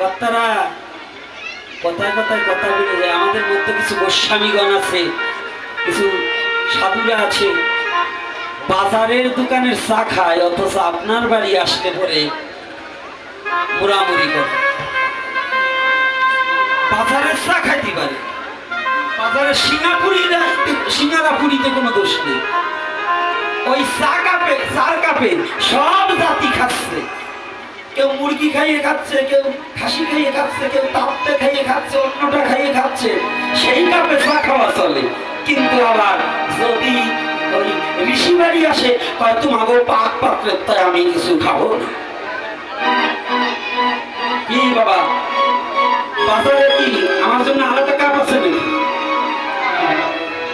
কর্তারা কথায় কথায় কথা বেড়ে যায়। আমাদের মধ্যে কিছু গোস্বামীগণ আছে, কিছু সাধুরা আছে। বাজারের দোকানের চা খায়, অথচ আপনার বাড়ি আসলে পরে মুড়ামুড়ি করে। বাজারের চা খাইতে পারে। বাজারের সিঙ্গাপুরি সিঙ্গারা পুরিতে কোনো দোষ নেই। ওই চা কাপে, চার কাপে সব জাতি খাচ্ছে। কেউ মুরগি খাইয়ে খাচ্ছে, কেউ খাসি খাইয়ে খাচ্ছে, কেউ তাপতে খাইয়ে খাচ্ছে, অন্যটা খাইয়ে খাচ্ছে সেই কাপে চা খাওয়া চলে। কিন্তু আবার যদি ওই ঋষি বাড়ি আসে পাক পাত্রের তাই আমি কিছু খাব কি বাবা? বাজারে কি? আমার জন্য আলাদা কাপ আছে নাকি?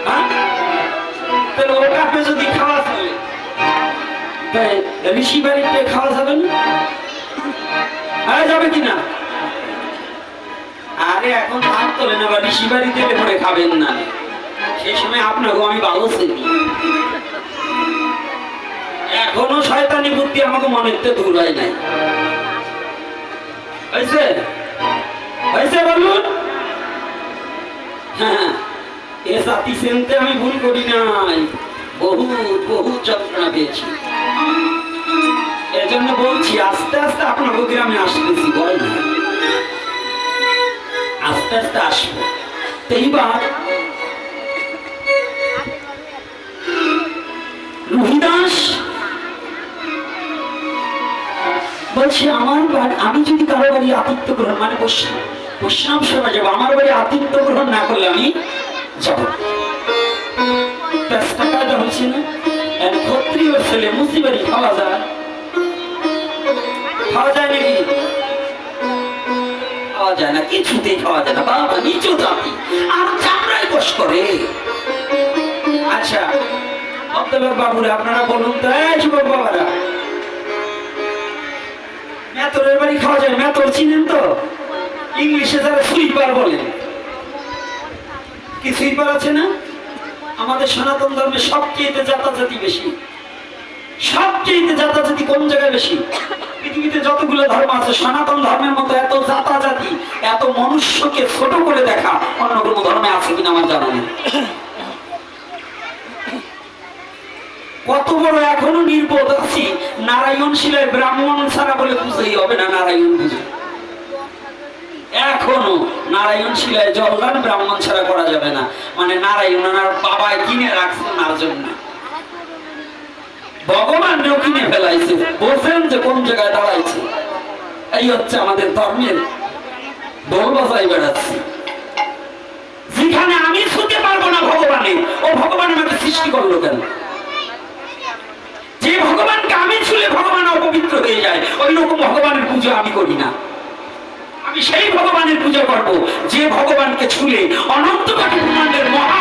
হ্যাঁ? ও কাপে যদি খাওয়া চলে ঋষি বাড়িতে খাওয়া যাবে না? যাবে কিনা? আরে, এখন হাত তোলেন আবার ঋষি বাড়িতে এলে পরে খাবেন না। সেই সময় আপনাকেও আমি ভালো চিনি। এখনও শয়তানি বুদ্ধি আমাকে মনের তো দূর হয় নাই। হয়েছে? হয়েছে বলুন? হ্যাঁ এ জাতি চিনতে আমি ভুল করি নাই। বহু বহু যন্ত্রণা পেয়েছি। এজন্য বলছি, আস্তে আস্তে আপনার গ্রামে আসতেছি বল না। আস্তে আস্তে আসব। এইবার রুহিদাস বলছে, আমার বাড়ি, আমি যদি কারও বাড়ি আতিথ্য গ্রহণ মানে পশ্চিম সেবা যাব, আমার বাড়ি আতিথ্য গ্রহণ না করলে আমি যাব কায়দা হচ্ছে না ক্ষত্রিয় ছেলে মুসিবাড়ি খাওয়া যায় খাওয়া যায় না, কিছুতেই খাওয়া যায় না। বাবা, নিচু জাতি আর চামড়াই বস করে। আচ্ছা অন্তলোক বাবুরা, আপনারা বলুন তো বাবারা। মেতরের বাড়ি খাওয়া যায়, মেতর চিনেন তো? ইংলিশে যারা সুইপার বলে। কি সুইপার আছে না? আমাদের সনাতন ধর্মে সবচেয়ে জাতাজাতি বেশি। সবচেয়ে জাতাজাতি কোন জায়গায় বেশি? পৃথিবীতে যতগুলো ধর্ম আছে, সনাতন ধর্মের মতো এত জাতাজাতি, এত মনুষ্যকে ছোট করে দেখা অন্য কোনো ধর্মে আছে কিনা আমার জানা নেই। কত বড় এখনও নির্বোধ আছি, নারায়ণ শিলায় ব্রাহ্মণ ছাড়া বলে বুঝেই হবে না নারায়ণ বুঝে। এখনও নারায়ণ শিলায় জলদান ব্রাহ্মণ ছাড়া করা যাবে না। মানে নারায়ণ ওনার বাবায় কিনে রাখছে ওনার জন্য। ভগবান কিনে ফেলাইছে। বোঝেন যে কোন জায়গায় দাঁড়াইছে? এই হচ্ছে আমাদের ধর্মের ঢোল বাজাই বেড়াচ্ছে। যেখানে আমি ছুতে পারব না ভগবানে, ও ভগবান আমাকে সৃষ্টি করল কেন? যে ভগবানকে আমি ছুলে ভগবান অপবিত্র হয়ে যায়, ওই রকম ভগবানের পুজো আমি করি না। আমি সেই ভগবানের পূজা করব, যে ভগবানকে ছুলে অনন্ত কোটি ব্রহ্মাণ্ডের মহাপাতকি